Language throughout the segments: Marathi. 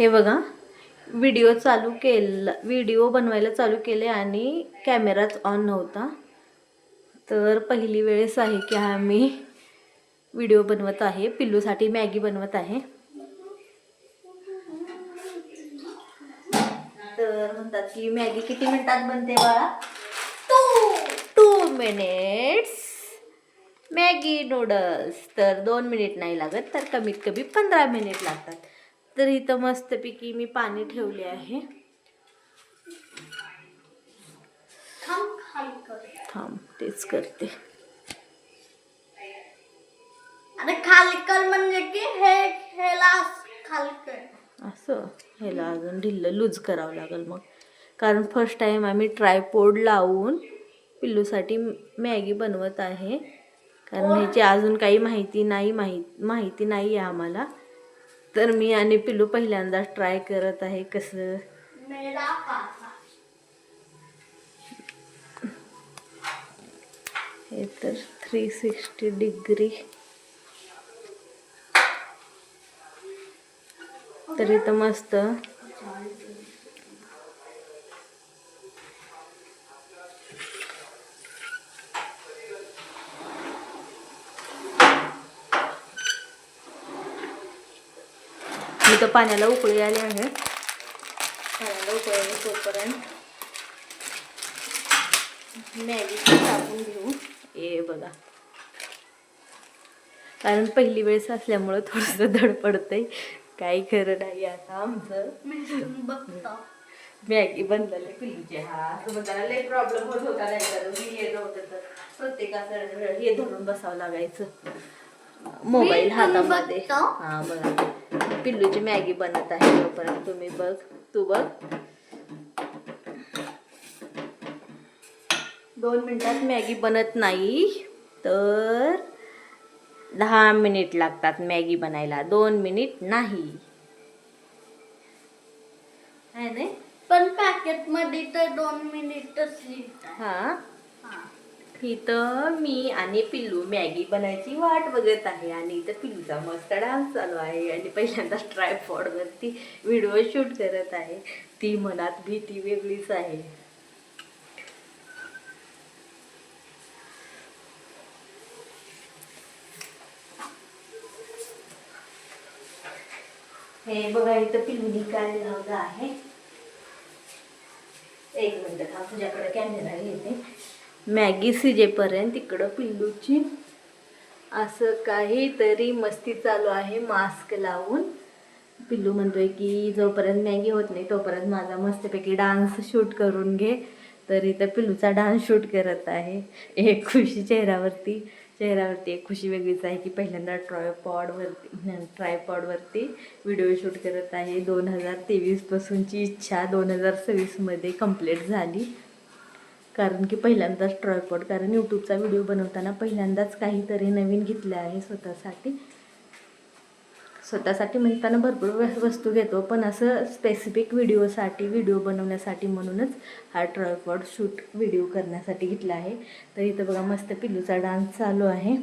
हे बघा व्हिडिओ चालू केला व्हिडिओ बनवायला चालू केले आणि कॅमेराच ऑन नव्हता. तर पहिली वेळेस आहे की हा मी व्हिडिओ बनवत आहे. पिल्लूसाठी मॅगी बनवत आहे. तर म्हणतात की मॅगी किती मिनिटात बनते बाळा? Two two minutes Maggi noodles तर दोन मिनिट नाही लागत तर कमीत कमी पंधरा मिनिट लागतात. तर इथं मस्तपैकी मी पाणी ठेवले आहे. थांब तेच करते. अरे म्हणजे की हे हेला असं? ह्याला अजून ढिल्लं लूज करावं लागेल मग. कारण फर्स्ट टाईम आम्ही ट्रायपोड लावून पिल्लूसाठी मॅगी बनवत आहे. कारण ह्याची अजून काही माहिती नाही माहिती माहिती नाही आहे आम्हाला. तर मी आणि पिल्लू पहिल्यांदाच ट्राय करत आहे कसं. हे तर थ्री सिक्स्टी डिग्री तर इथं मस्त. तर पाण्याला उकळी आली आहे. पाण्याला उकळी आली तोपर्यंत मॅगी टाकून घेऊ. ए बघा. कारण पहिली वेळेस असल्यामुळं थोडंसं धड पडतंय. काही खरं नाही आता आमचं. मॅगी बनलेले पिल्लूचे. हा तुम्हाला लय प्रॉब्लेम होत होता नाही तर मी हे नव्हतं तर प्रत्येकाचं हे धरून बसावं लागायचं. मोबाईल हातामध्ये. हा बघा. पिल्लूची मॅगी बनत आहे तोपर्यंत तुम्ही बघ तू बघ. दोन मिनिटात मॅगी बनत नाही तर दहा मिनिट लागतात मॅगी बनायला. दोन मिनिट नाही. आहे नाही? पण पॅकेटमध्ये तर दोन मिनिटच हा. इथं मी आणि पिल्लू मॅगी बनायची वाट बघत आहे. आणि इथं पिल्लूचा मस्त डान्स चालू आहे. आणि पहिल्यांदा ट्रायफॉडवरती व्हिडिओ शूट करत आहे. ती मनात भीती वेगळीच आहे. हे बघा इथं पिल्लूनी काय लावलं आहे. एक मिनिट हा तुझ्याकडे कॅमेरा घेते मॅगी सिजेपर्यंत तिकडं पिल्लूची. असं काहीतरी मस्ती चालू आहे मास्क लावून. पिल्लू म्हणतोय की जोपर्यंत मॅगी होत नाही तोपर्यंत माझा मस्तपैकी डान्स शूट करून घे. तर इथं पिल्लूचा डान्स शूट करत आहे. एक खुशी चेहऱ्यावरती चेहऱ्यावरती एक खुशी वेगळीच आहे की पहिल्यांदा ट्रायपॉडवरती ट्रायपॉडवरती व्हिडिओ शूट करत आहे. दोन हजार तेवीसपासूनची इच्छा दोन हजार सव्वीसमध्ये कंप्लीट झाली. कारण की पहिल्यांदाच ट्रॉयपॉड कारण यूट्यूबचा व्हिडिओ बनवताना पहिल्यांदाच काहीतरी नवीन घेतले आहे स्वतःसाठी. स्वतःसाठी म्हणताना भरपूर व- वस्तू घेतो पण असं स्पेसिफिक व्हिडिओसाठी व्हिडिओ बनवण्यासाठी म्हणूनच हा ट्रॉयपॉड शूट व्हिडिओ करण्यासाठी घेतला आहे. तर इथं बघा मस्त पिल्लूचा डान्स चालू आहे.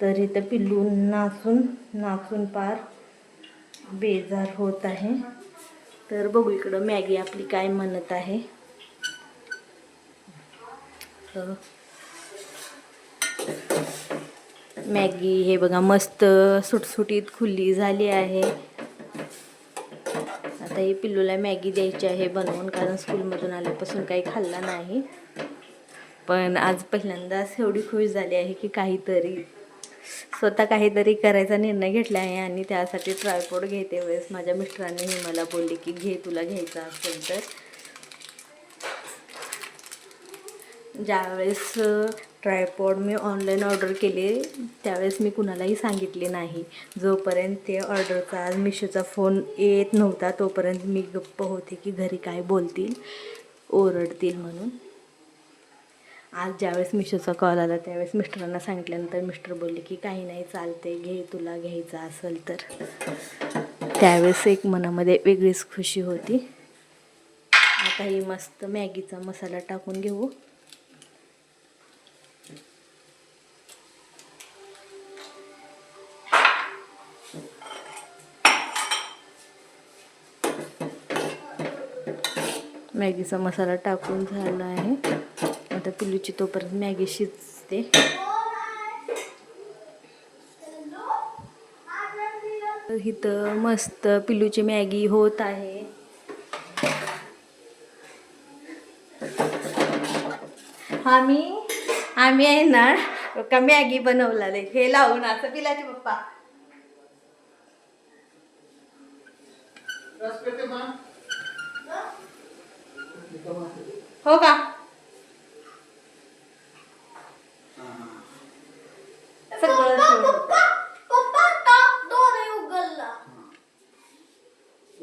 तर इथं पिल्लू नाचून नाचून पार बेजार होत आहे. तर बघू इकडं मॅगी आपली काय म्हणत आहे. मॅगी हे बघा मस्त सुटसुटीत खुली झाली आहे. आता ही पिल्लूला मॅगी द्यायची आहे बनवून कारण स्कूलमधून आल्यापासून काही खाल्ला नाही. पण आज पहिल्यांदाच एवढी खुश झाली आहे की काहीतरी स्वतः काहीतरी करायचा निर्णय घेतला आहे आणि त्यासाठी ट्रायपॉड घेते वेळेस. माझ्या मिस्टरांनी मला बोलले की घे तुला घ्यायचा असेल तर. ज्यावेळेस ट्रायपॉड मी ऑनलाईन ऑर्डर केले त्यावेळेस मी कुणालाही सांगितले नाही. जोपर्यंत ते ऑर्डरचा आज मिशोचा फोन येत नव्हता तोपर्यंत मी गप्प होते की घरी काय बोलतील ओरडतील म्हणून. आज ज्यावेळेस मिशोचा कॉल आला त्यावेळेस मिस्टरांना सांगितल्यानंतर मिस्टर बोलले की काही नाही चालते घे तुला घ्यायचं असेल तर. त्यावेळेस एक मनामध्ये वेगळीच खुशी होती. आता ही मस्त मॅगीचा मसाला टाकून घेऊ. मॅगीचा मसाला टाकून झाला आहे. आता पिल्लूची तोपर्यंत मॅगी शिजते. इथं मस्त पिल्लूची मॅगी होत आहे. आम्ही आम्ही आहे ना का मॅगी बनवला हे लावून असं पिलाचे पप्पा. हो का? सगळं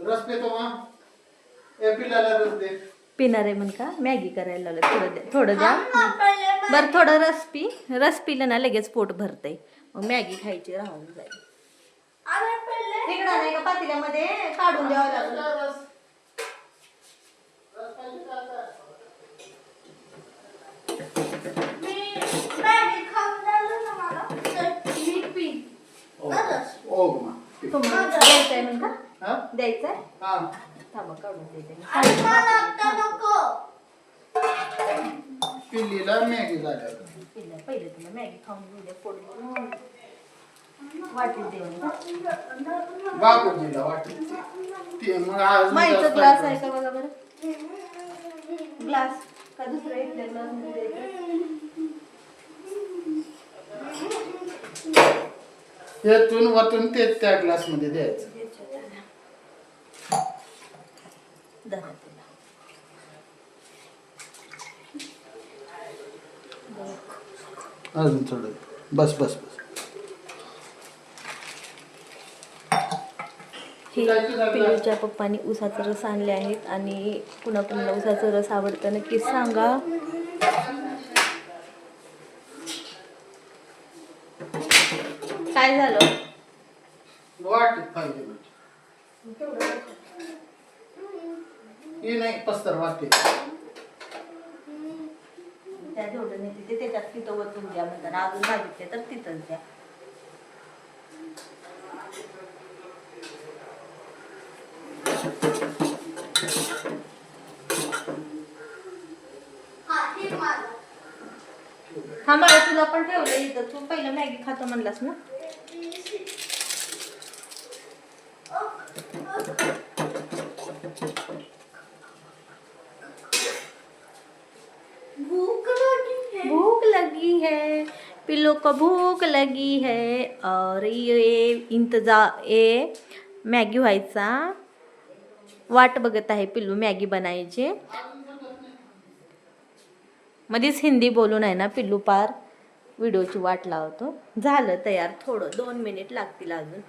रस पेतो का ए पिल्लाला रस दे. पिणार आहे म्हण का? मॅगी करायला लावलं थोडं द्या थोडं द्या. बरं थोडं रस पी. रस पिलं ना लगेच पोट भरतंय. मग मॅगी खायची राहून जाईल. तिकडं नाही का पातेल्यामध्ये काढून द्यावं लागलं. रस पाहिजे का आता? मी मॅगी खाऊन झालं ना मला तर मी पी ओ रस. ओ मा तुम्हाला द्यायचंय म्हण का हा द्यायचंय? हा. थांबा काढून पिल्लीला मॅगी पिल्लं, पहिले तुला मॅगी खाऊन घेऊ दे पोट भरून. वाटीत देऊन का? बापूजीला वाटत ते मग आज माईचा ग्लास आहे का बघा बरं? ग्लास का दुसरा इथल्या ग्लासमध्ये द्यायचा? त्यातून वतून ते त्या ग्लासमध्ये द्यायचं. धरा तिला. अजून थोडं. बस बस बस. हे पिलूच्या पप्पानी उसाचा रस आणले आहेत आणि कुणा कुणाला उसाचा रस आवडतं नक्की सांगा? काय झालं? वाटीत पाहिजे हे नाही पस्तर वाटे त्या जेवढं नाही ते त्याच्यात तिथं वतून द्या म्हणतात अजून मागितले तर तिथंच द्या. मला तुला पण ठेवलं इथं. तू पहिलं मॅगी खातो म्हणलास ना भूक लगी है भूक लगी है पिल्लो को भूक लगी है और ये इंतजार ये मॅगी व्हायचा. वाट बघत आहे पिल्लू मॅगी बनायची. मध्येच हिंदी बोलून आहे ना पिल्लू पार व्हिडिओची वाट लावतो. झालं तयार थोडं दोन मिनिट लागतील अजून.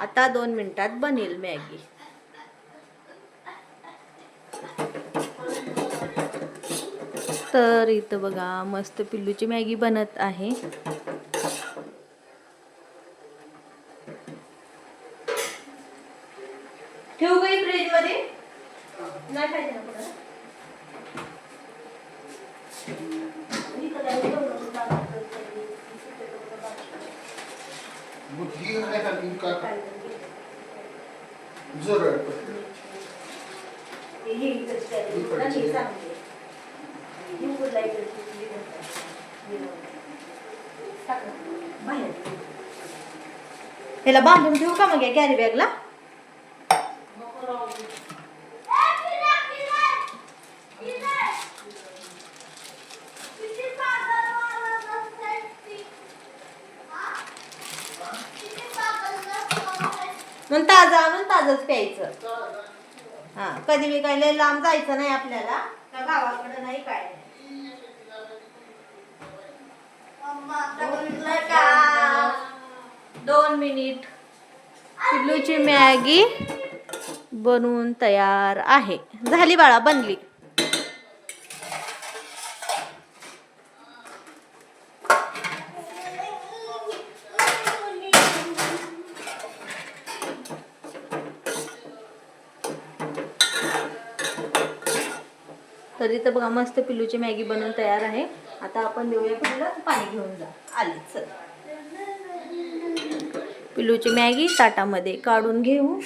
आता दोन मिनिटात बनेल मॅगी. तर इथं बघा मस्त पिल्लूची मॅगी बनत आहे. ठेवू काही फ्रीजमध्ये? नाही पाहिजे काय काय? बाहेर ठेव. ह्याला बांधून ठेवू का मग या कॅरी बॅगला मग ताजं आणून ताजंच प्यायचं हा कधी बी काही लय लांब जायचं नाही आपल्याला त्या गावाकडे नाही काय नाही. दोन मिनिट. पिल्लूची मॅगी बनवून तयार आहे. झाली बाळा बनली. तरी तर बघा मस्त पिलूची मॅगी बनवून तयार आहे. आता आपण देऊया पिलूला पाणी घेऊन जा. आले चल. पिलूची मॅगी ताटामध्ये काढून घेऊ.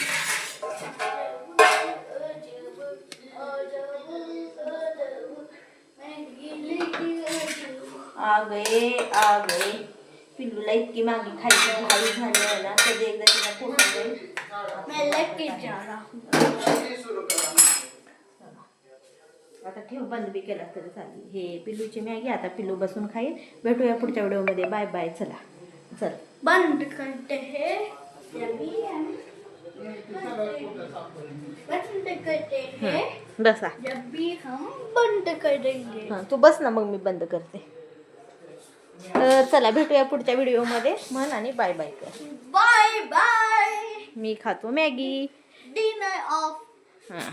आगळे आगळे पिल्लूला इतकी मागी खायची घाई झाली आहे ना कधी एकदा तिला आता ठेव बंद बी केला तरी चालेल. हे पिल्लूची मॅगी आता पिल्लू बसून खाईल. भेटूया पुढच्या व्हिडिओमध्ये. बाय बाय चला. चल. बंद करते हैं. बंद करते हैं. बसा. जब भी हम बंद करेंगे. हां तू बस ना मग मी बंद करते. तर चला भेटूया पुढच्या व्हिडिओमध्ये. म्हण आणि बाय बाय कर. Bye bye. मी खातो मॅगी. डिनर ऑफ हां.